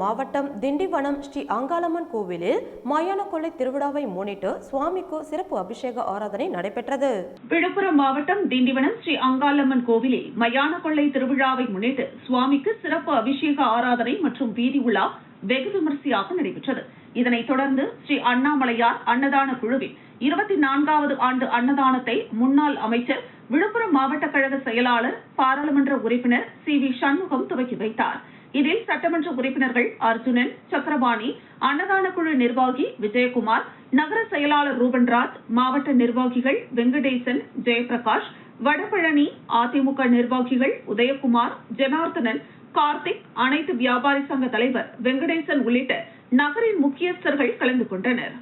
மாவட்டம் திண்டிவனம் ஸ்ரீ அங்காளம்மன் கோவிலில் மயான கொள்ளை திருவிழாவை முன்னிட்டு சுவாமிக்கு சிறப்பு அபிஷேக ஆராதனை நடைபெற்றது. விழுப்புரம் மாவட்டம் திண்டிவனம் ஸ்ரீ அங்காளம்மன் கோவிலில் மயான கொள்ளை திருவிழாவை முன்னிட்டு சுவாமிக்கு சிறப்பு அபிஷேக ஆராதனை மற்றும் வீதி உலா வெகு விமரிசையாக நடைபெற்றது. இதனைத் தொடர்ந்து ஸ்ரீ அண்ணாமலையார் அன்னதான குழுவில் இருபத்தி நான்காவது ஆண்டு அன்னதானத்தை முன்னாள் அமைச்சர் விழுப்புரம் மாவட்ட கழக செயலாளர் பாராளுமன்ற உறுப்பினர் சி வி சண்முகம் துவக்கி வைத்தார். இதில் சட்டமன்ற உறுப்பினர்கள் அர்ஜுனன் சக்கரபாணி அன்னதான குழு நிர்வாகி விஜயகுமார் நகர செயலாளர் ரூபன்ராஜ் மாவட்ட நிர்வாகிகள் வெங்கடேசன் ஜெயபிரகாஷ் வடபழனி அதிமுக நிர்வாகிகள் உதயகுமார் ஜனார்தனன் கார்த்திக் அனைத்து வியாபாரி சங்க தலைவர் வெங்கடேசன் உள்ளிட்ட நகரின் முக்கியஸ்தர்கள் கலந்து கொண்டனர்.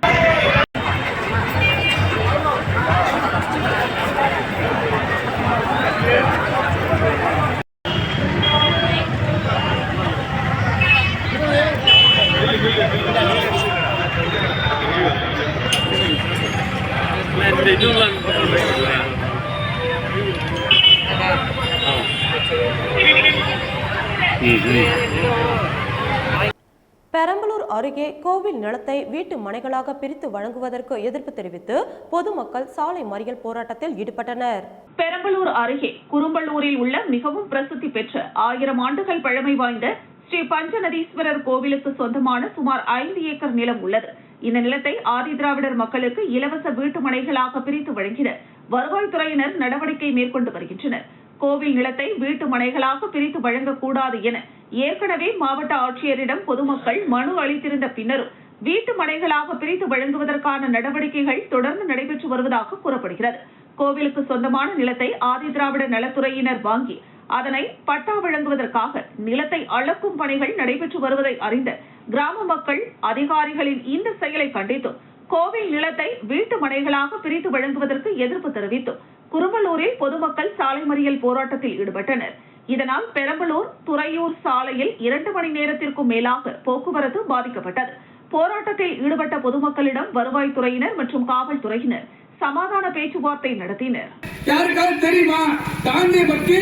பெரம்பலூர் அருகே கோவில் நிலத்தை வீட்டு மனைகளாக பிரித்து வழங்குவதற்கு எதிர்ப்பு தெரிவித்து பொதுமக்கள் சாலை மறியல் போராட்டத்தில் ஈடுபட்டனர். பெரம்பலூர் அருகே குறும்பலூரில் உள்ள மிகவும் பிரசித்தி பெற்ற ஆயிரம் ஆண்டுகள் பழமை வாய்ந்த ஸ்ரீ பஞ்சநதீஸ்வரர் கோவிலுக்கு சொந்தமான சுமார் ஐந்து ஏக்கர் நிலம் உள்ளது. இந்த நிலத்தை ஆதிதிராவிடர் மக்களுக்கு இலவச வீட்டு மனைகளாக பிரித்து வழங்கிட வருவாய்த்துறையினர் நடவடிக்கை மேற்கொண்டு வருகின்றனர். கோவில் நிலத்தை வீட்டு மனைகளாக பிரித்து வழங்கக்கூடாது என ஏற்கனவே மாவட்ட ஆட்சியரிடம் பொதுமக்கள் மனு அளித்திருந்த பின்னரும் வீட்டு மனைகளாக பிரித்து வழங்குவதற்கான நடவடிக்கைகள் தொடர்ந்து நடைபெற்று வருவதாக கூறப்படுகிறது. கோவிலுக்கு சொந்தமான நிலத்தை ஆதிதிராவிட நலத்துறையினர் வாங்கி அதனை பட்டா வழங்குவதற்காக நிலத்தை அளக்கும் பணிகள் நடைபெற்று வருவதை அறிந்த கிராம மக்கள் அதிகாரிகளின் இந்த செயலை கண்டித்தும் கோவில் நிலத்தை வீட்டு மனைகளாக பிரித்து வழங்குவதற்கு எதிர்ப்பு தெரிவித்தும் குருமலூரில் பொதுமக்கள் சாலை மறியல் போராட்டத்தில் ஈடுபட்டனர். இதனால் பெரம்பலூர் துறையூர் சாலையில் இரண்டு மணி நேரத்திற்கும் மேலாக போக்குவரத்து பாதிக்கப்பட்டது. போராட்டத்தில் ஈடுபட்ட பொதுமக்களிடம் வருவாய்த்துறையினர் மற்றும் காவல்துறையினர் சமாதான பேச்சுவார்த்தை நடத்தினர். யாருக்காவது தெரியுமா? காந்தியை பற்றி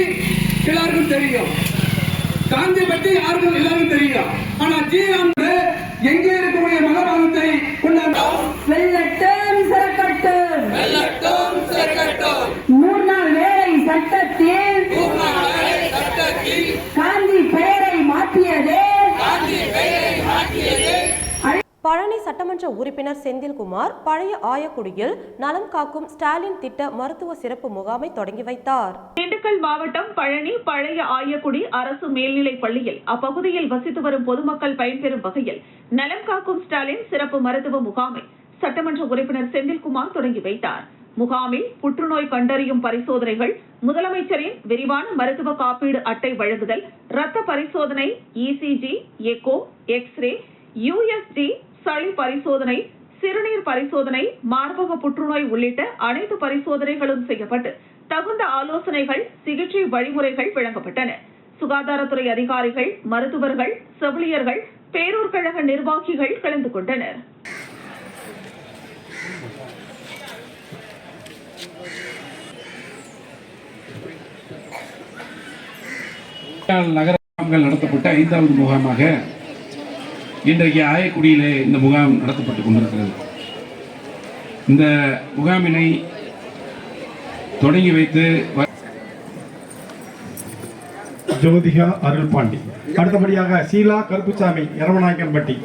எல்லாருக்கும் தெரியும். காந்தியை பத்தி யாருக்கும் எல்லாருக்கும் தெரியும் ஆனா ஜீவன் எங்கே இருக்கக்கூடிய வெள்ளட்டும் சிறகட்டும் நூறு நாள் வேலை சட்டத்தில் பழனி சட்டமன்ற உறுப்பினர் செந்தில்குமார் பழைய ஆயக்குடியில் நலம் காக்கும் ஸ்டாலின் திட்ட மருத்துவ சிறப்பு முகாமை தொடங்கி வைத்தார். திண்டுக்கல் மாவட்டம் பழனி பழைய ஆயக்குடி அரசு மேல்நிலைப் பள்ளியில் அப்பகுதியில் வசித்து வரும் பொதுமக்கள் பயன்பெறும் வகையில் நலம் காக்கும் ஸ்டாலின் சிறப்பு மருத்துவ முகாமை சட்டமன்ற உறுப்பினர் செந்தில்குமார் தொடங்கி வைத்தார். முகாமில் புற்றுநோய் கண்டறியும் பரிசோதனைகள் முதலமைச்சரின் விரிவான மருத்துவ காப்பீடு அட்டை வழங்குதல் இரத்த பரிசோதனை இசிஜி எக்கோ எக்ஸ்ரே யூஎஸ்டி சளி பரிசோதனை சிறுநீர் பரிசோதனை மார்பக புற்றுநோய் உள்ளிட்ட அனைத்து பரிசோதனைகளும் செய்யப்பட்டு தகுந்த ஆலோசனைகள் சிகிச்சை வழிமுறைகள் வழங்கப்பட்டன. சுகாதாரத்துறை அதிகாரிகள் மருத்துவர்கள் செவிலியர்கள் பேரூர் கழக நிர்வாகிகள் கலந்து கொண்டனர். நகர நடத்தப்பட்ட ஐந்தாவது முகாமாக இன்றைக்கு ஆயக்குடியிலே இந்த முகாம் நடத்தப்பட்டு கொண்டிருக்கிறது. இந்த முகாமினை தொடங்கி வைத்து ஜோதிகா ஜோதிகா அருள்பாண்டி. அடுத்தபடியாக சீலா கருப்புசாமி இரவநாயக்கன்பட்டி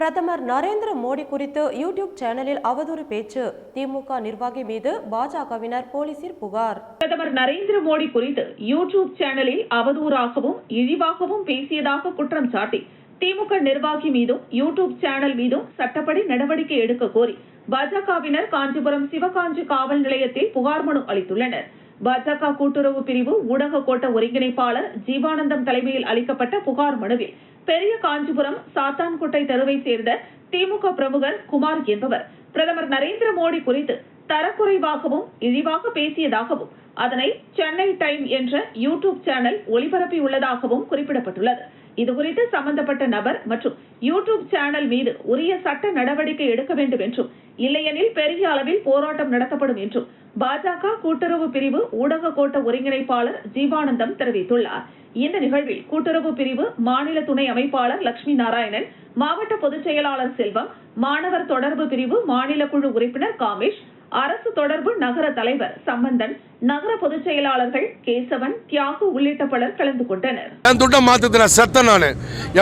பிரதமர் நரேந்திர மோடி குறித்து யூடியூப் சேனலில் அவதூறு பேச்சு. திமுக நிர்வாகி மீது பாஜகவினர் போலீசில் புகார். பிரதமர் நரேந்திர மோடி குறித்து யூடியூப் சேனலில் அவதூறாகவும் இழிவாகவும் பேசியதாக குற்றம் சாட்டி திமுக நிர்வாகி மீதும் யூடியூப் சேனல் மீதும் சட்டப்படி நடவடிக்கை எடுக்க கோரி பாஜகவினர் காஞ்சிபுரம் சிவகாஞ்சி காவல் நிலையத்தில் புகார் மனு அளித்துள்ளனர். பாஜக கூட்டுறவு பிரிவு ஊடக கோட்ட ஒருங்கிணைப்பாளர் ஜீவானந்தம் தலைமையில் அளிக்கப்பட்ட புகார் மனுவில் பெரிய காஞ்சிபுரம் சாத்தான்குட்டை தெருவை சேர்ந்த திமுக பிரமுகர் குமார் என்பவர். பிரதமர் நரேந்திர மோடி குறித்து தரக்குறைவாகவும் இழிவாக பேசியதாகவும் அதனை சென்னை டைம் என்ற யூடியூப் சேனல் ஒளிபரப்பியுள்ளதாகவும் குறிப்பிடப்பட்டுள்ளது. இதுகுறித்து சம்பந்தப்பட்ட நபர் மற்றும் யூடியூப் சேனல் மீது உரிய சட்ட நடவடிக்கை எடுக்க வேண்டும் என்றும் இல்லையெனில் பெரிய அளவில் போராட்டம் நடத்தப்படும் என்றும் பாஜக கூட்டுறவு பிரிவு ஊடக கோட்ட ஒருங்கிணைப்பாளர் ஜீவானந்தம் தெரிவித்துள்ளார். இந்த நிகழ்வில் கூட்டுறவு பிரிவு மாநில துணை அமைப்பாளர் லட்சுமி நாராயணன் மாவட்ட பொதுச் செயலாளர் செல்வம் மாணவர் தொடர்பு பிரிவு மாநில குழு உறுப்பினர் காமேஷ் அரசு தொடர்பு நகர தலைவர் சம்பந்தன் நகர பொதுச் செயலாளர்கள் கேசவன் தியாகு உள்ளிட்ட பலர் கலந்து கொண்டனர். என் துட்டை மாத்துறதுல செத்தேன் நான்.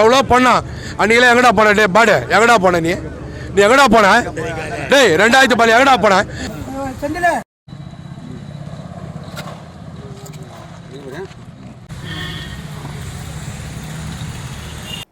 எவ்வளோ பண்ணா? அன்னைக்கெல்லாம் எங்கடா போன? டே பாடு. எங்கடா போன நீ? நீ எங்கடா போன? டேய் ரெண்டாயிரத்தி பள்ளி எங்கடா போன?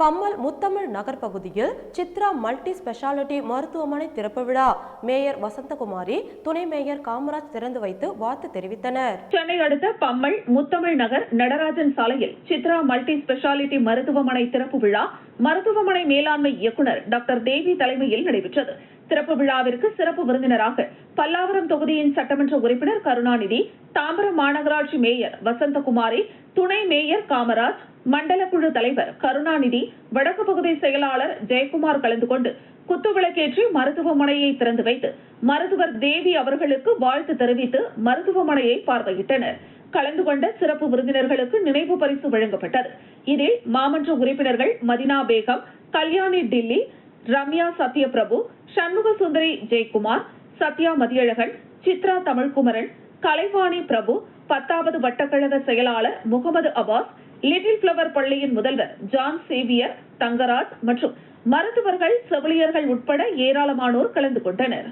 பம்மல் முத்தமிழ் நகர் பகுதியில் சித்ரா மல்டி ஸ்பெஷாலிட்டி மருத்துவமனை திறப்பு விழா. மேயர் வசந்தகுமாரி துணை மேயர் காமராஜ் திறந்து வைத்து வாழ்த்து தெரிவித்தனர். சென்னை அடுத்த பம்மல் முத்தமிழ் நகர் நடராஜன் சாலையில் சித்ரா மல்டி ஸ்பெஷாலிட்டி மருத்துவமனை திறப்பு விழா மருத்துவமனை மேலாண்மை இயக்குனர் டாக்டர் தேவி தலைமையில் நடைபெற்றது. திறப்பு விழாவிற்கு சிறப்பு விருந்தினராக பல்லாவரம் தொகுதியின் சட்டமன்ற உறுப்பினர் கருணாநிதி தாம்பரம் மாநகராட்சி மேயர் வசந்தகுமாரி துணை மேயர் காமராஜ் மண்டல குழு தலைவர் கருணாநிதி வடக்கு பகுதி செயலாளர் ஜெயக்குமார் கலந்து கொண்டு குத்துவிளக்கேற்றி மருத்துவமனையை திறந்து வைத்து மருத்துவர் தேவி அவர்களுக்கு வாழ்த்து தெரிவித்து மருத்துவமனையை பார்வையிட்டனர். கலந்து கொண்ட சிறப்பு விருந்தினர்களுக்கு நினைவு பரிசு வழங்கப்பட்டது. இதில் மாமன்ற உறுப்பினர்கள் மதினா பேகம் கல்யாணி டில்லி ரம்யா சத்யபிரபு சண்முக சுந்தரி ஜெயக்குமார் சத்யா மதியழகன் சித்ரா தமிழ்குமரன் கலைவாணி பிரபு பத்தாவது வட்டக்கழக செயலாளர் முகமது அபாஸ் லிட்டில் பிளவர் பள்ளியின் முதல்வர் ஜான் சேவியர் தங்கராஜ் மற்றும் மருத்துவர்கள் செவிலியர்கள் உட்பட ஏராளமானோர் கலந்து கொண்டனர்.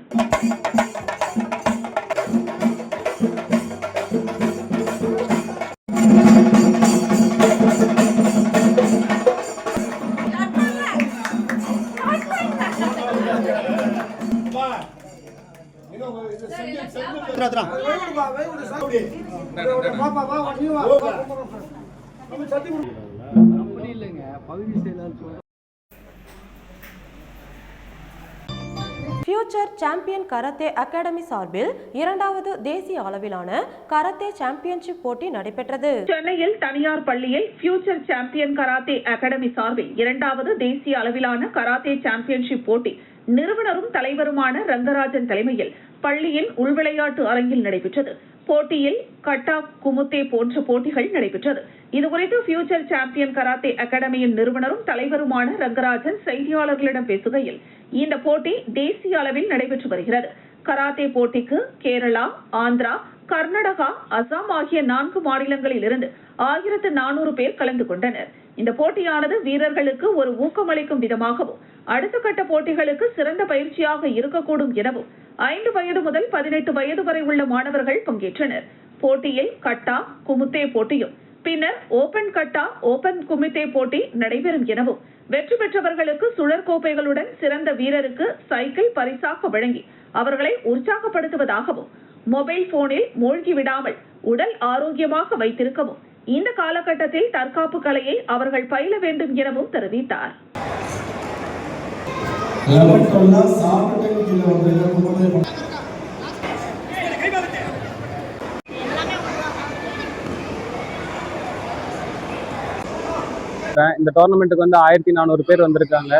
ஃபியூச்சர் சாம்பியன் கராத்தே அகாடமி சார்பில் இரண்டாவது தேசிய அளவிலான கராத்தே சாம்பியன்ஷிப் போட்டி நடைபெற்றது. சென்னையில் தனியார் பள்ளியில் ஃபியூச்சர் சாம்பியன் கராத்தே அகாடமி சார்பில் இரண்டாவது தேசிய அளவிலான கராத்தே சாம்பியன்ஷிப் போட்டி நிறுவனரும் தலைவருமான ரங்கராஜன் தலைமையில் பள்ளியின் உள்விளையாட்டு அரங்கில் நடைபெற்றது. போட்டியில் கட்டா குமுத்தே போன்ற போட்டிகள் நடைபெற்றது. இதுகுறித்து ஃபியூச்சர் சாம்பியன் கராத்தே அகாடமியின் நிறுவனரும் தலைவருமான ரங்கராஜன் செய்தியாளர்களிடம் பேசுகையில் இந்த போட்டி தேசிய அளவில் நடைபெற்று வருகிறது. கராத்தே போட்டிக்கு கேரளா ஆந்திரா கர்நாடகா அசாம் ஆகிய நான்கு மாநிலங்களில் இருந்து ஆயிரத்து நானூறு பேர் கலந்து கொண்டனர். இந்த போட்டியானது வீரர்களுக்கு ஒரு ஊக்கமளிக்கும் விதமாகவும் அடுத்த கட்ட போட்டிகளுக்கு சிறந்த பயிற்சியாக இருக்கக்கூடும் எனவும் ஐந்து வயது முதல் பதினெட்டு வயது வரை உள்ள மாணவர்கள் பங்கேற்றனர். போட்டியில் கட்டா குமுத்தே போட்டியும் பின்னர் ஓபன் கட்டா ஓபன் குமித்தே போட்டி நடைபெறும் எனவும் வெற்றி பெற்றவர்களுக்கு சுழற்கோப்பைகளுடன் சிறந்த வீரருக்கு சைக்கிள் பரிசாக வழங்கி அவர்களை உற்சாகப்படுத்துவதாகவும் மொபைல் போனில் மூழ்கி விடாமல் உடல் ஆரோக்கியமாக வைத்திருக்கவும் இந்த காலகட்டத்தில் தற்காப்பு கலையை அவர்கள் பயில வேண்டும் எனவும் தெரிவித்தார். சாப்பிட்டு கீழே வந்து இந்த டோர்னமெண்ட்டுக்கு வந்து ஆயிரத்தி நானூறு பேர் வந்திருக்காங்க.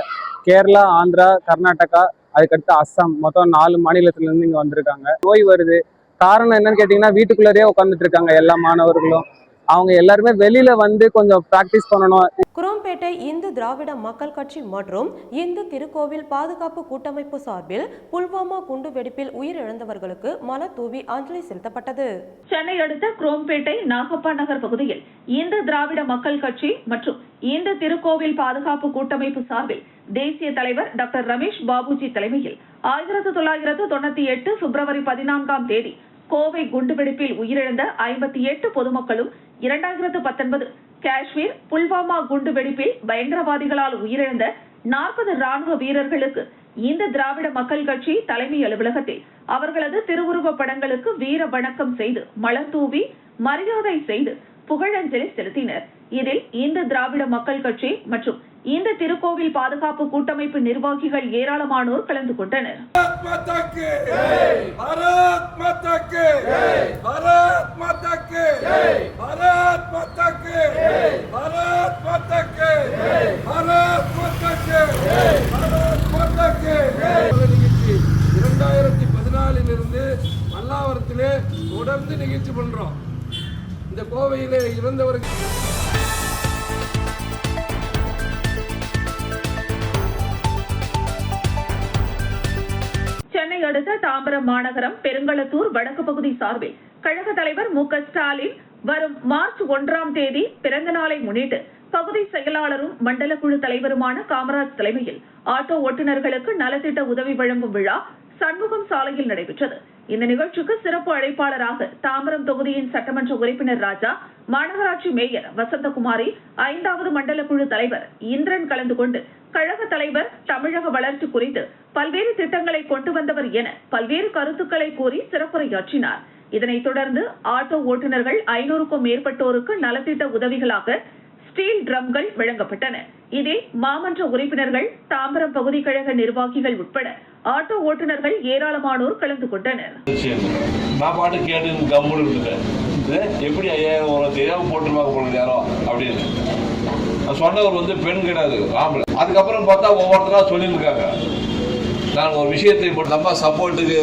கேரளா ஆந்திரா கர்நாடகா அதுக்கடுத்து அஸ்ஸாம். மொத்தம் நாலு மாநிலத்துல இருந்து வந்திருக்காங்க. நோய் வருது. காரணம் என்னன்னு கேட்டிங்கன்னா வீட்டுக்குள்ளேயே உட்காந்துட்டு இருக்காங்க எல்லா மாணவர்களும். அவங்க எல்லாருமே வெளியில வந்து கொஞ்சம் ப்ராக்டிஸ் பண்ணணும். குரோம்பேட்டை இந்து திராவிட மக்கள் கட்சி மற்றும் இந்து திருக்கோவில் பாதுகாப்பு கூட்டமைப்பு சார்பில் புல்வாமா குண்டு வெடிப்பில் உயிரிழந்தவர்களுக்கு மலர் தூவி அஞ்சலி செலுத்தப்பட்டது. சென்னை அடுத்த குரோம்பேட்டை நாகப்பா நகர் பகுதியில் இந்து திராவிட மக்கள் கட்சி மற்றும் இந்து திருக்கோவில் பாதுகாப்பு கூட்டமைப்பு சார்பில் தேசிய தலைவர் டாக்டர் ரமேஷ் பாபுஜி தலைமையில் ஆயிரத்து தொள்ளாயிரத்து தொண்ணூத்தி எட்டு பிப்ரவரி பதினான்காம் தேதி கோவை குண்டுவெடிப்பில் உயிரிழந்த ஐம்பத்தி எட்டு பொதுமக்களும் இரண்டாயிரத்து பத்தொன்பது காஷ்மீர் புல்வாமா குண்டுவெடிப்பில் பயங்கரவாதிகளால் உயிரிழந்த நாற்பது ராணுவ வீரர்களுக்கு இந்த திராவிட மக்கள் கட்சி தலைமை அலுவலகத்தில் அவர்களது திருவுருவப் படங்களுக்கு வீர வணக்கம் செய்து மலர் தூவி மரியாதை செய்து புகழஞ்சலி செலுத்தினர். இதில் இந்த திராவிட மக்கள் கட்சி மற்றும் இந்த திருக்கோவில் பாதுகாப்பு கூட்டமைப்பு நிர்வாகிகள் ஏராளமானோர் கலந்து கொண்டனர். இரண்டாயிரத்தி பதினாலிலிருந்து மல்லாவரத்திலே தொடர்ந்து நிகழ்ச்சி பண்றோம். இந்த கோவையிலே இருந்தவர்கள் அடுத்த தாம்பரம் மாநகரம் பெருங்களத்தூர் வடக்கு பகுதி சார்பில். கழக தலைவர் மு ஸ்டாலின் வரும் மார்ச் ஒன்றாம் தேதி பிறந்த நாளை முன்னிட்டு பகுதி செயலாளரும் மண்டல குழு தலைவருமான காமராஜ் தலைமையில் ஆட்டோ ஓட்டுநர்களுக்கு நலத்திட்ட உதவி வழங்கும் விழா சண்முகம் சாலையில் நடைபெற்றது. இந்த நிகழ்ச்சிக்கு சிறப்பு அழைப்பாளராக தாம்பரம் தொகுதியின் சட்டமன்ற உறுப்பினர் ராஜா மாநகராட்சி மேயர் வசந்தகுமாரி ஐந்தாவது மண்டல குழு தலைவர் இந்திரன் கலந்து கொண்டு கழக தலைவர் தமிழக வளர்ச்சி குறித்து பல்வேறு திட்டங்களை கொண்டு வந்தவர் என பல்வேறு கருத்துக்களை கூறி சிறப்புரையாற்றினார். இதனைத் தொடர்ந்து ஆட்டோ ஓட்டுநர்கள் ஐநூறுக்கும் மேற்பட்டோருக்கு நலத்திட்ட உதவிகளாக ஸ்டீல் ட்ரம்கள் வழங்கப்பட்டன. இதில் மாமன்ற உறுப்பினர்கள் தாம்பரம் பகுதி கழக நிர்வாகிகள் உட்பட ஆட்டோ ஓட்டுநர்கள் ஏராளமானோர் கலந்து கொண்டனர். நான் பாட்டு கேட்டு கம்முன்னு எப்படி ஐயாயிரம் தெரியாம போட்டுருவாங்க யாரோ அப்படின்னு. சொன்னவர் வந்து பெண் கிடையாது ஆம்பளை. அதுக்கப்புறம் பார்த்தா ஒவ்வொருத்தரா சொல்லியிருக்காங்க. நான் ஒரு விஷயத்தை இப்போ நம்ம சப்போர்ட்டுக்கு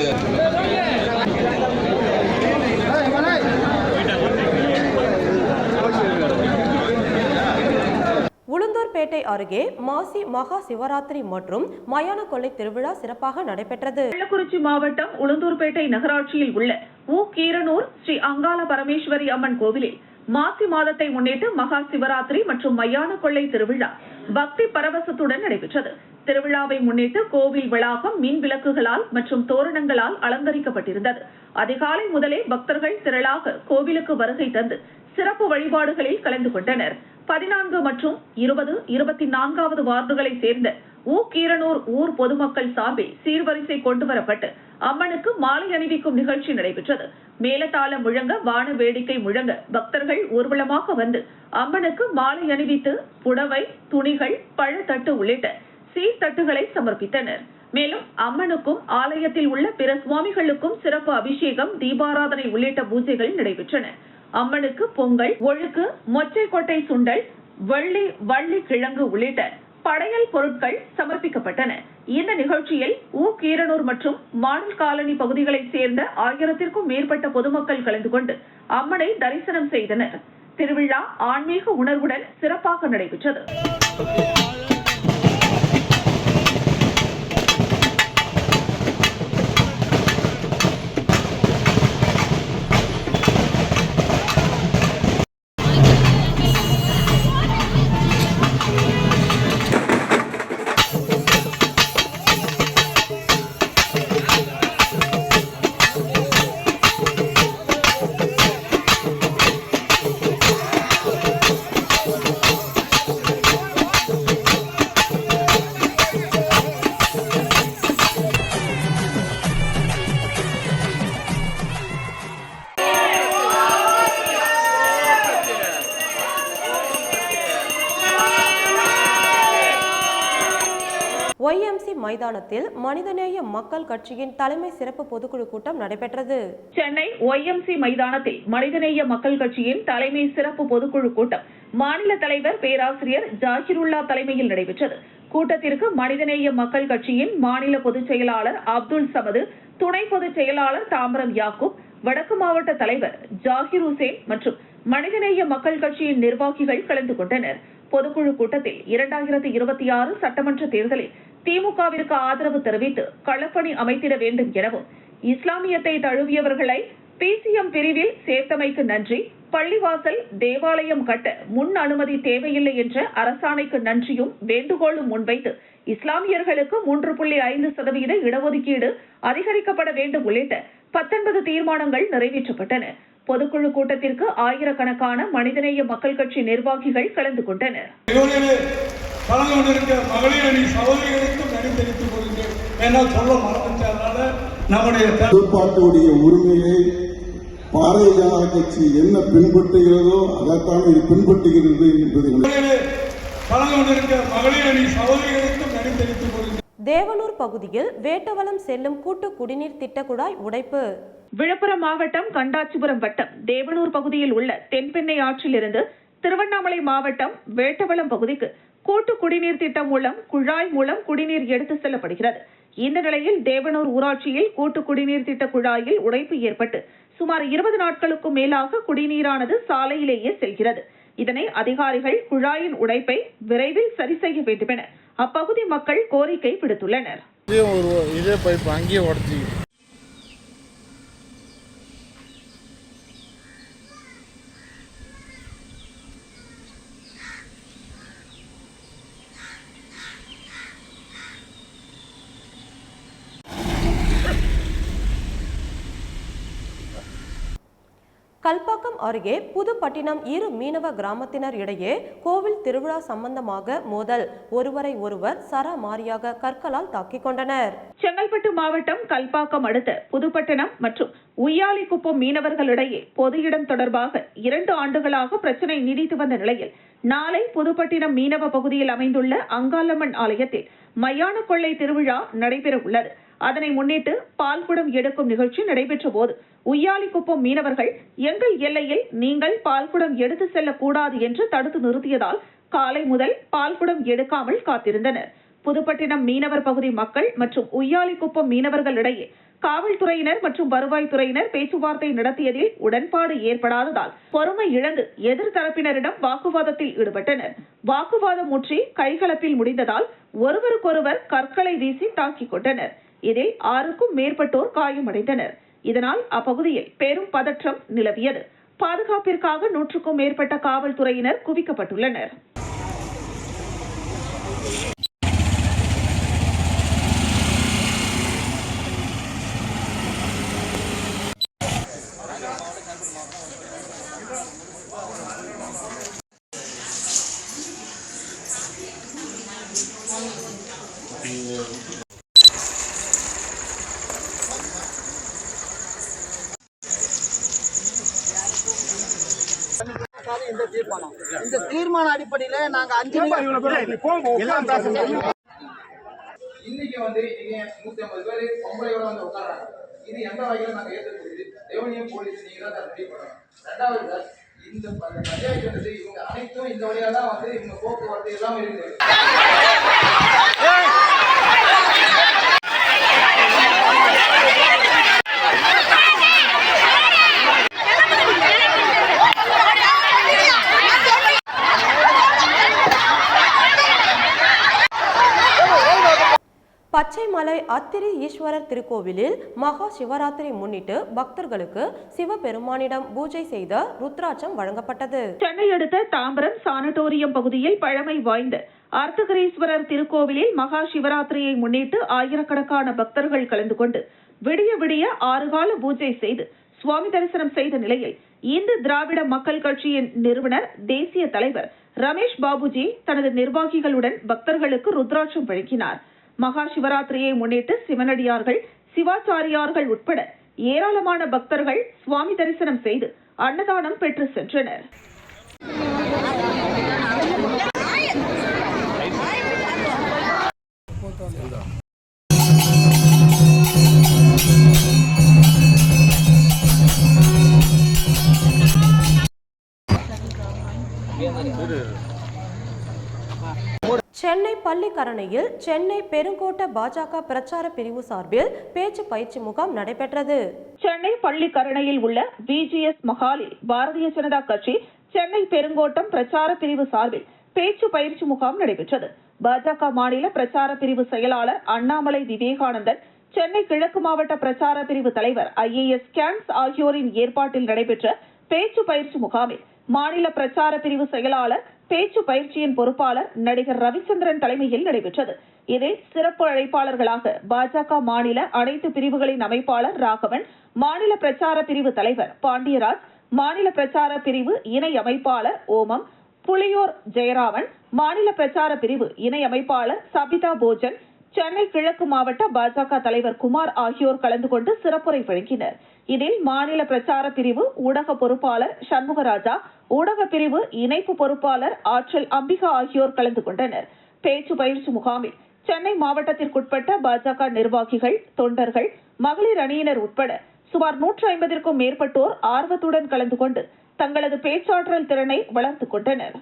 உளுந்தூர்பேட்டை அருகே மாசி மகா சிவராத்திரி மற்றும் மயான கொள்ளை திருவிழா சிறப்பாக நடைபெற்றது. கள்ளக்குறிச்சி மாவட்டம் உளுந்தூர்பேட்டை நகராட்சியில் உள்ள ஊ கீரனூர் ஸ்ரீ அங்காள பரமேஸ்வரி அம்மன் கோவிலில் மாசி மாதத்தை முன்னிட்டு மகா சிவராத்திரி மற்றும் மையான கொள்ளை திருவிழா பக்தி பரவசத்துடன் நடைபெற்றது. திருவிழாவை முன்னிட்டு கோவில் வளாகம் மின் விளக்குகளால் மற்றும் தோரணங்களால் அலங்கரிக்கப்பட்டிருந்தது. அதிகாலை முதலே பக்தர்கள் திரளாக கோவிலுக்கு வருகை தந்து சிறப்பு வழிபாடுகளில் கலந்து கொண்டனர். பதினான்கு மற்றும் இருபது இருபத்தி நான்காவது வார்டுகளை சேர்ந்த ஊ கீரனூர் ஊர் பொதுமக்கள் சார்பில் சீர்வரிசை கொண்டு வரப்பட்டு அம்மனுக்கு மாலை அணிவிக்கும் நிகழ்ச்சி நடைபெற்றது. மேலதாளம் முழங்க வான வேடிக்கை முழங்க பக்தர்கள் ஊர்வலமாக வந்து அம்மனுக்கு மாலை அணிவித்து புடவை துணிகள் பழத்தட்டு உள்ளிட்ட சீர்தட்டுகளை சமர்ப்பித்தனர். மேலும் அம்மனுக்கும் ஆலயத்தில் உள்ள பிற சுவாமிகளுக்கும் சிறப்பு அபிஷேகம் தீபாராதனை உள்ளிட்ட பூஜைகள் நடைபெற்றன. அம்மனுக்கு பொங்கல் ஒழுக்கு மொச்சை கொட்டை சுண்டல் வள்ளி வள்ளி கிழங்கு உள்ளிட்ட படையல் பொருட்கள் சமர்ப்பிக்கப்பட்டன. இந்த நிகழ்ச்சியில் ஊ. கீரனூர் மற்றும் மாடல் காலனி பகுதிகளைச் சேர்ந்த ஆயிரத்திற்கும் மேற்பட்ட பொதுமக்கள் கலந்து கொண்டு அம்மனை தரிசனம் செய்தனர். திருவிழா ஆன்மீக உணர்வுடன் சிறப்பாக நடைபெற்றது. மைதானத்தில் மனிதநேய மக்கள் கட்சியின் தலைமை சிறப்பு பொதுக்குழு கூட்டம் நடைபெற்றது. சென்னை ஒய்எம்சி மைதானத்தில் மனிதநேய மக்கள் கட்சியின் தலைமை சிறப்பு பொதுக்குழு கூட்டம் மாநில தலைவர் பேராசிரியர் ஜாகிருல்லா தலைமையில் நடைபெற்றது. கூட்டத்திற்கு மனிதநேய மக்கள் கட்சியின் மாநில பொதுச் செயலாளர் அப்துல் சமது துணை பொதுச் செயலாளர் தாம்பரம் யாக்கூப் வடக்கு மாவட்ட தலைவர் ஜாகிர் ஹுசேன் மற்றும் மனிதநேய மக்கள் கட்சியின் நிர்வாகிகள் கலந்து கொண்டனர். பொதுக்குழு கூட்டத்தில் இரண்டாயிரத்தி இருபத்தி ஆறு சட்டமன்ற தேர்தலில் திமுகவிற்கு ஆதரவு தெரிவித்து களப்பணி அமைத்திட வேண்டும் எனவும் இஸ்லாமியத்தை தழுவியவர்களை பிசிஎம் பிரிவில் சேர்த்தமைக்கு நன்றி பள்ளிவாசல் தேவாலயம் கட்ட முன் அனுமதி தேவையில்லை என்ற அரசாணைக்கு நன்றியும் வேண்டுகோளும் முன்வைத்து இஸ்லாமியர்களுக்கு மூன்று புள்ளி ஐந்து சதவீத இடஒதுக்கீடு அதிகரிக்கப்பட வேண்டும் உள்ளிட்ட பத்தொன்பது தீர்மானங்கள் நிறைவேற்றப்பட்டன. பொதுக்குழு கூட்டத்திற்கு ஆயிரக்கணக்கான மனிதநேய மக்கள் கட்சி நிர்வாகிகள் கலந்து கொண்டனர். கலந்து கொண்டிருக்கிற மகளிர் அணி சகோதரிகளுக்கும் நன்றி தெரிவித்துக் கொள்கிறேன் ஏன்னா சொல்ல மறந்துட்டதுனால நம்முடைய உரிமையை பாரதிய ஜனதா கட்சி என்ன பின்பற்றுகிறதோ அதைத்தான் இது பின்பற்றுகிறது என்பது கலந்து கொண்டிருக்கிற மகளிர் அணி சகோதரிகளுக்கும் தேவனூர் பகுதியில் வேட்டவலம் செல்லும் கூட்டு குடிநீர் திட்ட குழாய் உடைப்பு. விழுப்புரம் மாவட்டம் கண்டாச்சிபுரம் வட்டம் தேவனூர் பகுதியில் உள்ள தென்பெண்ணை ஆற்றிலிருந்து திருவண்ணாமலை மாவட்டம் வேட்டவளம் பகுதிக்கு கூட்டு குடிநீர் திட்டம் மூலம் குழாய் மூலம் குடிநீர் எடுத்து செல்லப்படுகிறது. இந்த நிலையில் தேவனூர் ஊராட்சியில் கூட்டு குடிநீர் திட்ட குழாயில் உடைப்பு ஏற்பட்டு சுமார் இருபது நாட்களுக்கும் மேலாக குடிநீரானது சாலையிலேயே செல்கிறது. இதனை அதிகாரிகள் குழாயின் உடைப்பை விரைவில் சரி செய்ய வேண்டும் என அப்பகுதி மக்கள் கோரிக்கை விடுத்துள்ளனர். இதே பைப் அங்கேயே உடச்சி கல்பாக்கம் அருகே புதுப்பட்டினம் இரு மீனவ கிராமத்தினர் இடையே கோவில் திருவிழா சம்பந்தமாக மோதல். ஒருவரை ஒருவர் சரமாரியாக கற்களால் தாக்கிக் கொண்டனர். செங்கல்பட்டு மாவட்டம் கல்பாக்கம் அடுத்த புதுப்பட்டினம் மற்றும் உய்யாலிக்குப்பம் மீனவர்களிடையே பொது இடம் தொடர்பாக இரண்டு ஆண்டுகளாக பிரச்சனை நீடித்து வந்த நிலையில் நாளை புதுப்பட்டினம் மீனவ பகுதியில் அமைந்துள்ள அங்காளம்மன் ஆலயத்தில் மயான கொள்ளை திருவிழா நடைபெற உள்ளது அதனை முன்னிட்டு பால்குடம் எடுக்கும் நிகழ்ச்சி நடைபெற்ற போது உய்யாலிக்குப்பம் மீனவர்கள் எங்கள் எல்லையில் நீங்கள் பால்குடம் எடுத்து செல்லக்கூடாது என்று தடுத்து நிறுத்தியதால் காலை முதல் பால்குடம் எடுக்காமல் காத்திருந்தனர். புதுப்பட்டினம் மீனவர் பகுதி மக்கள் மற்றும் உய்யாலிக்குப்பம் மீனவர்களிடையே காவல்துறையினர் மற்றும் வருவாய்த்துறையினர் பேச்சுவார்த்தை நடத்தியதில் உடன்பாடு ஏற்படாததால் பொறுமை இழந்து எதிர்த்தரப்பினரிடம் வாக்குவாதத்தில் ஈடுபட்டனர். வாக்குவாதம் முற்றி கைகலப்பில் முடிந்ததால் ஒருவருக்கொருவர் கற்களை வீசி தாக்கிக் கொண்டனர். இதில் ஆறுக்கும் மேற்பட்டோர் காயமடைந்தனர். இதனால் அப்பகுதியில் பெரும் பதற்றம் நிலவியது. பாதுகாப்பிற்காக நூற்றுக்கும் மேற்பட்ட காவல்துறையினர் குவிக்கப்பட்டுள்ளனர். இந்த தீர்மானம். இந்த தீர்மான அடிப்படையில நாங்க அஞ்சு இன்னைக்கு வந்து நீங்க நூத்தி ஐம்பது பேர் பொம்பளையோட வந்து உட்காராங்க இது எந்த வகையில நாங்க ஏற்றுக்கூடியது ரெவன்யூ போலீஸ் நீங்க தான் ரெடி பண்ணணும். ரெண்டாவது சார் இந்த பஞ்சாயத்து வந்து இவங்க அனைத்தும் இந்த வழியா தான் வந்து இவங்க போக்குவரத்து எல்லாமே இருக்குது பச்சைமலை அத்திரி ஈஸ்வரர் திருக்கோவிலில் மகா சிவராத்திரி முன்னிட்டு பக்தர்களுக்கு சிவபெருமானிடம் பூஜை செய்த ருத்ராட்சம் வழங்கப்பட்டது. சென்னை அடுத்த தாம்பரம் சானட்டோரியம் பகுதியில் பழமை வாய்ந்த அர்த்தகரீஸ்வரர் திருக்கோவிலில் மகா சிவராத்திரியை முன்னிட்டு ஆயிரக்கணக்கான பக்தர்கள் கலந்து கொண்டு விடிய விடிய ஆறுகால பூஜை செய்து சுவாமி தரிசனம் செய்த நிலையில் இந்து திராவிட மக்கள் கட்சியின் நிறுவனர் தேசிய தலைவர் ரமேஷ் பாபுஜி தனது நிர்வாகிகளுடன் பக்தர்களுக்கு ருத்ராட்சம் வழங்கினார். மகா சிவராத்திரியை முன்னிட்டு சிவனடியார்கள் சிவாச்சாரியார்கள் உட்பட ஏராளமான பக்தர்கள் சுவாமி தரிசனம் செய்து அன்னதானம் பெற்று சென்றனர். சென்னை பள்ளிக்கரணையில் சென்னை பெருங்கோட்ட பாஜக பிரச்சார பிரிவு சார்பில் பேச்சு பயிற்சி முகாம் நடைபெற்றது. சென்னை பள்ளிக்கரணையில் உள்ள விஜிஎஸ் மஹாலில் பாரதிய ஜனதா கட்சி சென்னை பெருங்கோட்டம் பிரச்சார பிரிவு சார்பில் பேச்சு பயிற்சி முகாம் நடைபெற்றது. பாஜக மாநில பிரச்சார பிரிவு செயலாளர் அண்ணாமலை விவேகானந்தன் சென்னை கிழக்கு மாவட்ட பிரச்சார பிரிவு தலைவர் ஐஏஎஸ் கேன்ஸ் ஆகியோரின் ஏற்பாட்டில் நடைபெற்ற பேச்சு பயிற்சி முகாமில் மாநில பிரச்சார பிரிவு செயலாளர் பேச்சு பயிற்சியின் பொறுப்பாளர் நடிகர் ரவிச்சந்திரன் தலைமையில் நடைபெற்றது. இதில் சிறப்பு அழைப்பாளர்களாக பாஜக மாநில அனைத்து பிரிவுகளின் அமைப்பாளர் ராகவன் மாநில பிரச்சார பிரிவு தலைவர் பாண்டியராஜ் மாநில பிரச்சார பிரிவு இணை அமைப்பாளர் ஓமம் புளியோர் ஜெயராமன் மாநில பிரச்சார பிரிவு இணை அமைப்பாளர் சபிதா போஜன் சென்னை கிழக்கு மாவட்ட பாஜக தலைவர் குமார் ஆகியோர் கலந்து கொண்டு சிறப்புரை வழங்கினர். இதில் மாநில பிரச்சார பிரிவு ஊடக பொறுப்பாளர் சண்முகராஜா ஊடக பிரிவு இணைப்பு பொறுப்பாளர் ஆற்றல் அம்பிகா ஆகியோர் கலந்து கொண்டனர். பேச்சு பயிற்சி முகாமில் சென்னை மாவட்டத்திற்குட்பட்ட பாஜக நிர்வாகிகள் தொண்டர்கள் மகளிர் அணியினர் உட்பட சுமார் நூற்று ஐம்பதிற்கும் மேற்பட்டோர் ஆர்வத்துடன் கலந்து கொண்டு தங்களது பேச்சாற்றல் திறனை வளர்த்துக் கொண்டனர்.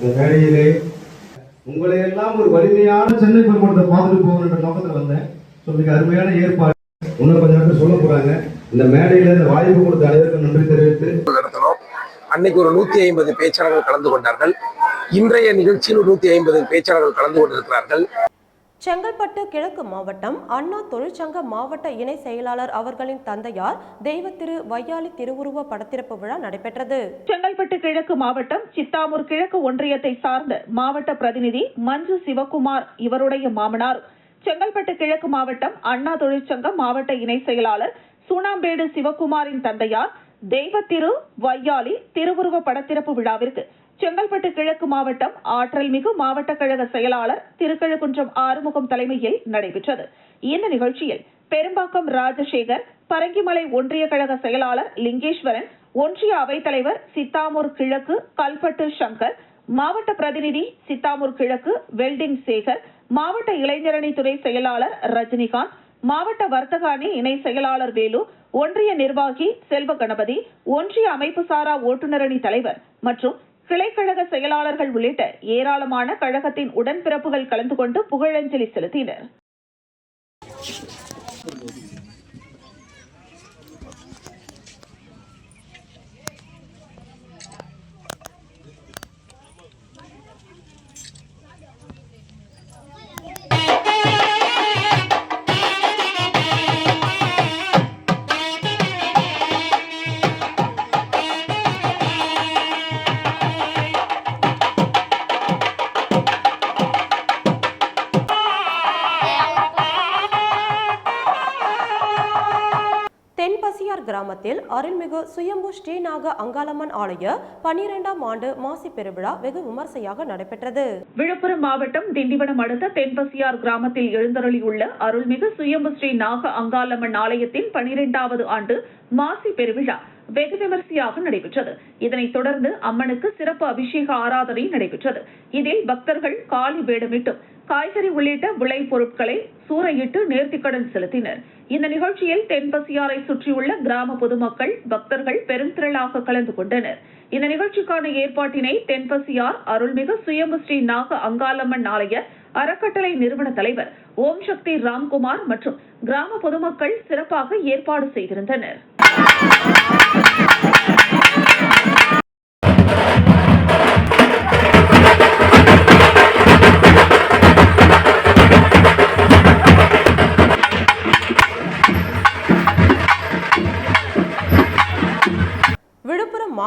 இந்த வேளையிலே உங்களை எல்லாம் ஒரு வலிமையான சென்னை பெருமானத்தை பார்த்துட்டு போகணுன்ற நோக்கத்தில் வந்தேன். இதுக்கு அருமையான ஏற்பாடு. இன்னும் கொஞ்ச நேரத்தில் சொல்ல போறாங்க. இந்த மேடையில இந்த வாய்ப்பு கொடுத்த அனைவருக்கும் நன்றி தெரிவித்து நடத்தினோம். அன்னைக்கு ஒரு நூத்தி ஐம்பது பேச்சாளர்கள் கலந்து கொண்டார்கள். இன்றைய நிகழ்ச்சியில் நூத்தி ஐம்பது பேச்சாளர்கள் கலந்து கொண்டிருக்கிறார்கள். செங்கல்பட்டு கிழக்கு மாவட்டம் அண்ணா தொழிற்சங்க மாவட்ட இணை செயலாளர் அவர்களின் தந்தையார் தெய்வத்திரு வையாளி திருவுருவ படத்திறப்பு விழா நடைபெற்றது. செங்கல்பட்டு கிழக்கு மாவட்டம் சித்தாமூர் கிழக்கு ஒன்றியத்தை சார்ந்த மாவட்ட பிரதிநிதி மஞ்சு சிவகுமார் இவருடைய மாமனார். செங்கல்பட்டு கிழக்கு மாவட்டம் அண்ணா தொழிற்சங்க மாவட்ட இணை செயலாளர் சூனாம்பேடு சிவகுமாரின் தந்தையார் தெய்வத்திரு வையாளி திருவுருவ படத்திறப்பு விழாவிற்கு செங்கல்பட்டு கிழக்கு மாவட்டம் ஆற்றல் மிகு மாவட்ட கழக செயலாளர் திருக்கழுக்குன்றம் ஆறுமுகம் தலைமையில் நடைபெற்றது. இந்த நிகழ்ச்சியில் பெரும்பாக்கம் ராஜசேகர் பரங்கிமலை ஒன்றிய கழக செயலாளர் லிங்கேஸ்வரன் ஒன்றிய அவைத்தலைவர் சித்தாமூர் கிழக்கு கல்பட்டு சங்கர் மாவட்ட பிரதிநிதி சித்தாமூர் கிழக்கு வெல்டிங் சேகர் மாவட்ட இளைஞரணி துறை செயலாளர் ரஜினிகாந்த் மாவட்ட வர்த்தக அணி இணை செயலாளர் வேலு ஒன்றிய நிர்வாகி செல்வ கணபதி ஒன்றிய அமைப்பு சாரா ஓட்டுநரணி தலைவர் மற்றும் கிளைக்கழக செயலாளர்கள் உள்ளிட்ட ஏராளமான கழகத்தின் உடன்பிறப்புகள் கலந்து கொண்டு புகழஞ்சலி செலுத்தினர். சுயம்பு ஸ்ரீநாக அங்காளம்மன் ஆலய பனிரெண்டாம் ஆண்டு மாசி பெருவிழா வெகு விமர்சையாக நடைபெற்றது. விழுப்புரம் மாவட்டம் திண்டிவனம் அடுத்த தென்பசியார் கிராமத்தில் எழுந்தருளியுள்ள அருள்மிகு சுயம்பு ஸ்ரீ நாக அங்காளம்மன் ஆலயத்தின் பனிரெண்டாவது ஆண்டு மாசி பெருவிழா வெகு விமரிசையாக நடைபெற்றது. இதனைத் தொடர்ந்து அம்மனுக்கு சிறப்பு அபிஷேக ஆராதனை நடைபெற்றது. இதில் பக்தர்கள் காலி வேடமிட்டும் காய்கறி உள்ளிட்ட விளை பொருட்களை சூறையிட்டு நேர்த்திக்கடன் செலுத்தினர். இந்த நிகழ்ச்சியில் தென்பசியாரை சுற்றியுள்ள கிராம பொதுமக்கள் பக்தர்கள் பெருந்திரளாக கலந்து கொண்டனர். இந்த நிகழ்ச்சிக்கான ஏற்பாட்டினை தென்பசியார் அருள்மிகு சுயம்பு ஸ்ரீ நாக அங்காளம்மன் ஆலய அறக்கட்டளை நிறுவன தலைவர் ஓம் சக்தி ராம்குமார் மற்றும் கிராம பொதுமக்கள் சிறப்பாக ஏற்பாடு செய்திருந்தனர்.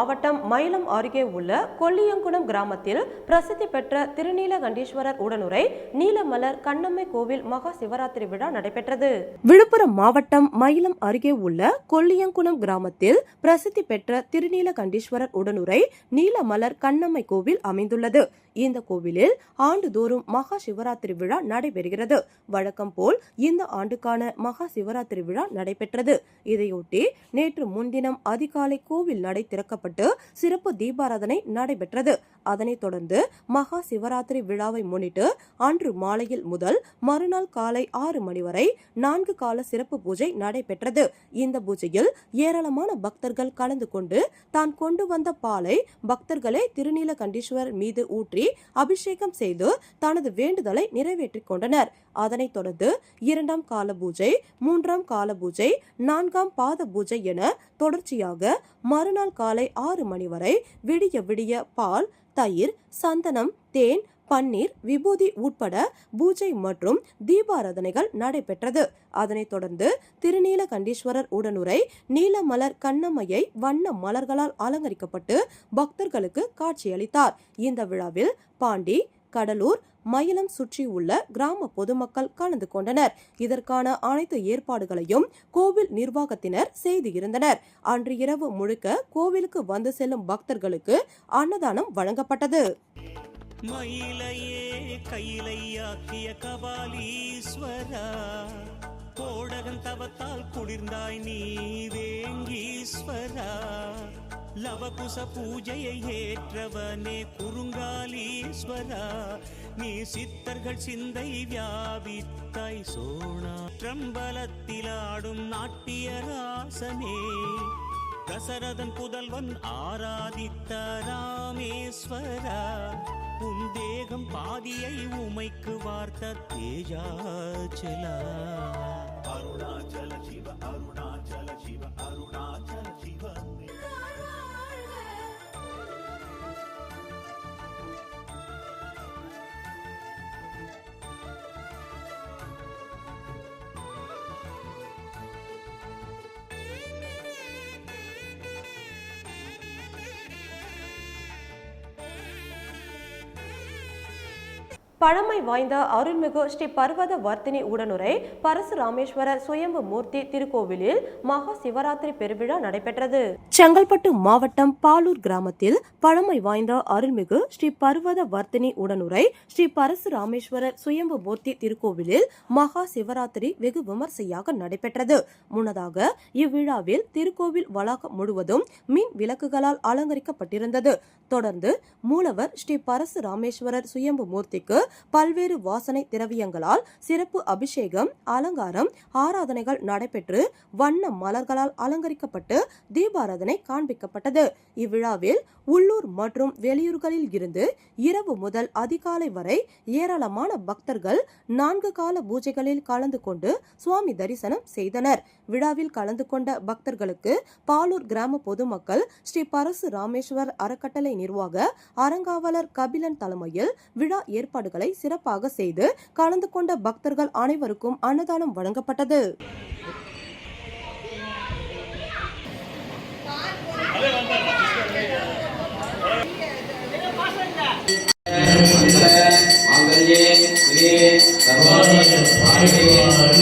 மாவட்டம் மயிலம் அருகே உள்ள கொல்லியங்குளம் கிராமத்தில் பிரசித்தி பெற்ற திருநீலகண்டீஸ்வரர் உடனுரை நீலமலர் கண்ணம்மை கோவில் மகா சிவராத்திரி விழா நடைபெற்றது. விழுப்புரம் மாவட்டம் மயிலம் அருகே உள்ள கொல்லியங்குணம் கிராமத்தில் பிரசித்தி பெற்ற திருநீலகண்டீஸ்வரர் உடனுரை நீலமலர் கண்ணம்மை கோவில் அமைந்துள்ளது. இந்த கோவிலில் ஆண்டுதோறும் மகா சிவராத்திரி விழா நடைபெறுகிறது. வழக்கம் போல் இந்த ஆண்டுக்கான மகா சிவராத்திரி விழா நடைபெற்றது. இதையொட்டி நேற்று முன்தினம் அதிகாலை கோவில் நடை திறக்கப்பட்டு சிறப்பு தீபாராதனை நடைபெற்றது. அதனைத் தொடர்ந்து மகா சிவராத்திரி விழாவை முன்னிட்டு அன்று மாலையில் முதல் மறுநாள் காலை ஆறு மணி வரை நான்கு கால சிறப்பு பூஜை நடைபெற்றது. இந்த பூஜையில் ஏராளமான பக்தர்கள் கலந்து கொண்டு தான் கொண்டு வந்த பாலை பக்தர்களே திருநீலகண்டீஸ்வரர் மீது ஊற்றி அபிஷேகம் செய்து தனது வேண்டுதலை நிறைவேற்றிக் கொண்டனர். அதனைத் தொடர்ந்து இரண்டாம் கால பூஜை மூன்றாம் கால பூஜை நான்காம் பாத பூஜை என தொடர்ச்சியாக மறுநாள் காலை ஆறு மணி வரை விடிய விடிய பால் தயிர் சந்தனம் தேன் பன்னீர் விபூதி உட்பட பூஜை மற்றும் தீபாராதனைகள் நடைபெற்றது. அதனைத் தொடர்ந்து திருநீலகண்டீஸ்வரர் உடனுரை நீலமலர் கண்ணம்மையை வண்ண மலர்களால் அலங்கரிக்கப்பட்டு பக்தர்களுக்கு காட்சியளித்தார். இந்த விழாவில் பாண்டி கடலூர் மயிலம் சுற்றியுள்ள கிராம பொதுமக்கள் கலந்து கொண்டனர். இதற்கான அனைத்து ஏற்பாடுகளையும் கோவில் நிர்வாகத்தினர் செய்திருந்தனர் அன்று இரவு முழுக்க கோவிலுக்கு வந்து செல்லும் பக்தர்களுக்கு அன்னதானம் வழங்கப்பட்டது. மயிலையே கையிலையாக்கிய கபாலீஸ்வரா கோடகன் தவத்தால் குளிர்ந்தாய் நீ வேங்கீஸ்வரா. லவகுச பூஜையை ஏற்றவனே குறுங்காலீஸ்வரா. நீ சித்தர்கள் சிந்தை வியாபித்தாய் சோனா ட்ரம்பலத்திலாடும் நாட்டியராசனே தசரதன் புதல்வன் ஆராதித்த ராமேஸ்வரா. உன் தேகம் பாதியை உமைக்கு வார்த்த தேஜாச்சலா அருணாச்சல சிவ அருணா பழமை வாய்ந்த அருள்மிகு ஸ்ரீ பர்வத வர்த்தினி உடனுரை பரசுராமேஸ்வர சுயம்பு மூர்த்தி திருக்கோவிலில் மகா சிவராத்திரி பெருவிழா நடைபெற்றது. செங்கல்பட்டு மாவட்டம் பாலூர் கிராமத்தில் பழமை வாய்ந்த அருள்மிகு ஸ்ரீ பர்வத வர்த்தினி உடனுரை ஸ்ரீ பரசுராமேஸ்வர சுயம்பு மூர்த்தி திருக்கோவிலில் மகா சிவராத்திரி வெகு விமர்சையாக நடைபெற்றது. முன்னதாக இவ்விழாவில் திருக்கோவில் வளாகம் முழுவதும் மின் விளக்குகளால் அலங்கரிக்கப்பட்டிருந்தது. தொடர்ந்து மூலவர் ஸ்ரீ பரசுராமேஸ்வரர் சுயம்பு மூர்த்திக்கு பல்வேறு வாசனை திரவியங்களால் சிறப்பு அபிஷேகம் அலங்காரம் ஆராதனைகள் நடைபெற்று வண்ண மலர்களால் அலங்கரிக்கப்பட்டு தீபாராதனை காண்பிக்கப்பட்டது. இவ்விழாவில் உள்ளூர் மற்றும் வெளியூர்களில் இருந்து இரவு முதல் அதிகாலை வரை ஏராளமான பக்தர்கள் நான்கு கால பூஜைகளில் கலந்து கொண்டு சுவாமி தரிசனம் செய்தனர். விழாவில் கலந்து கொண்ட பக்தர்களுக்கு பாலூர் கிராம பொதுமக்கள் ஸ்ரீ பரசு ராமேஸ்வர் அறக்கட்டளை நிர்வாக அறங்காவலர் கபிலன் தலைமையில் விழா ஏற்பாடுகளை பூஜைகளை சிறப்பாக செய்து கலந்து கொண்ட பக்தர்கள் அனைவருக்கும் அன்னதானம் வழங்கப்பட்டது. சர்வாணி